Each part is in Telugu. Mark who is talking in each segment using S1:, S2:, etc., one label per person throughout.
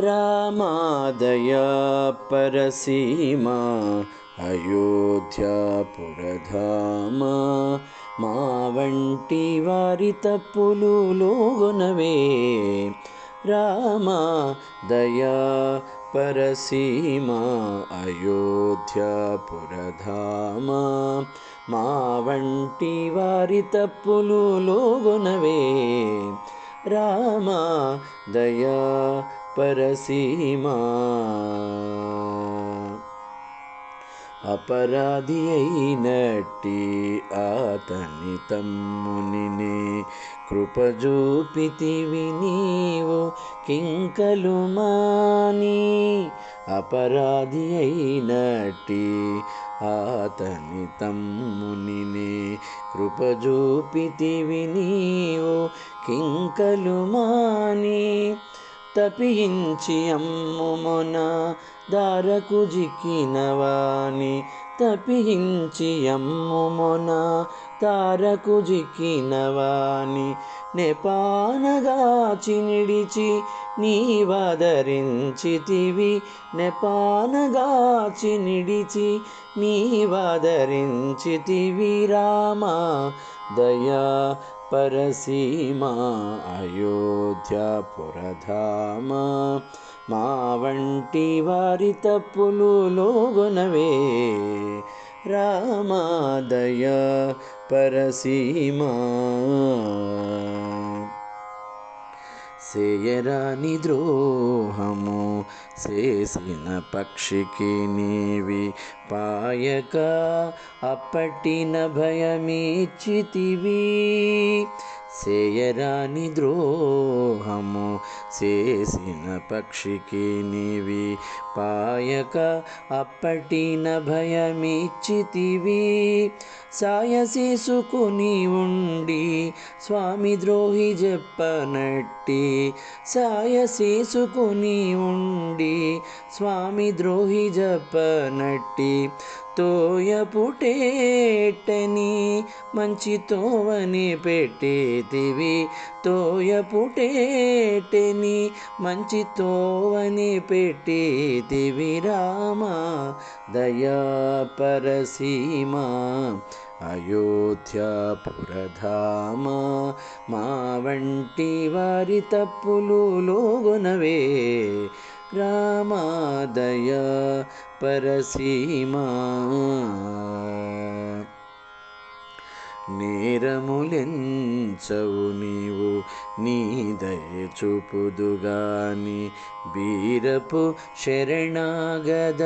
S1: రామాదయా పరసీమా అయోధ్యాపురధామ మా వంటి వారి తప్పులు లోగునవే రామ దయా పరసీమ అయోధ్యాపురధామ మా వంటి వారి తప్పులు లోగునవే రామ దయా పరసీమా. అపరాధి అయినట్టి అతని తమ్మునిని కృపజూపితివి నీవు కింకలు మాని. అపరాధి అయినట్టి అతని తమ్మునిని కృపజూపితివి నీవు కింకలు మాని. తపించి అమ్ముమొన దారకు జిక్కినవాని తపించి అమ్ముమొన తారకు జిక్కినవాని నెపానగాచి నిడిచి నీవదరించితివి. నెపానగాచి నిడిచి నీవదరించితివి. రామ దయా పరసీమా అయో పురధామా మా వంటి వారి తప్పులు లోగునవే. రామాదయ పరసీమా. సేయరాని ద్రోహము చేసిన పక్షికి నీవి పాయక అప్పటిన భయమిచ్చితివి సేయరాని ద్రోహము చేసిన పక్షికి నీవి. పాయక అప్పటిన భయమిచ్చితివి సాయశీసుకుని ఉండి స్వామి ద్రోహి చెప్పనట్టి. సాయశీసుకుని ఉండి స్వామి ద్రోహి చెప్పనట్టి. తోయ పుటేటని మంచి తోవని పెట్టేతివి. తోయ పుటేటని మంచి తోవని పెట్టేతివి. రామ దయా పరసీమా అయోధ్యాపురధామ మా వంటి వారి తప్పులు లోగునవే. రామాదయ పరసీమా నేరములెంచవు నీవు నీ దయ చూపుదుగాని బీరపు శరణాగద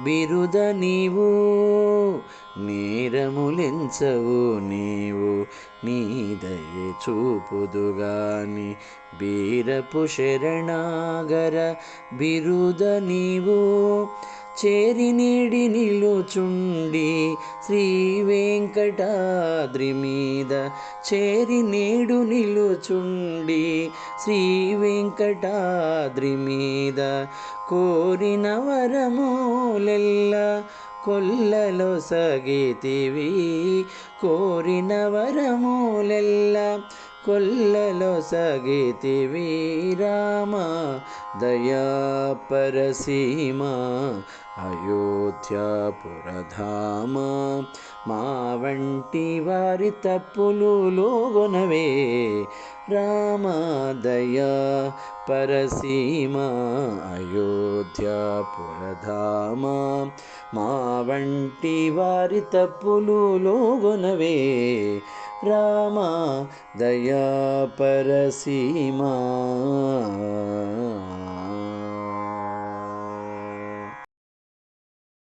S1: బిరుద నీవు నేరములెంచవు నీవు నీ దయ చూపుదుగాని. బీరపు శరణాగర బిరుద నీవు చేరి నీడి నిలుచుండి శ్రీ వెంకటాద్రి మీద. చేరి నేడు నిలుచుండి శ్రీ వెంకటాద్రి మీద. కోరిన వరములెల్లా కొల్లలో సగితివి కోరిన వరములెల్ల కొల్లలో సగితివి రామ దయా పరసీమా అయోధ్యాపురధామ మా వంటి వారి తప్పులు లోగొనవే. రామ దయా పరసీమా అయోధ్యాపురధామ మా వంటి వారి తప్పులు లోగొనవే. రామ దయా పరసీమా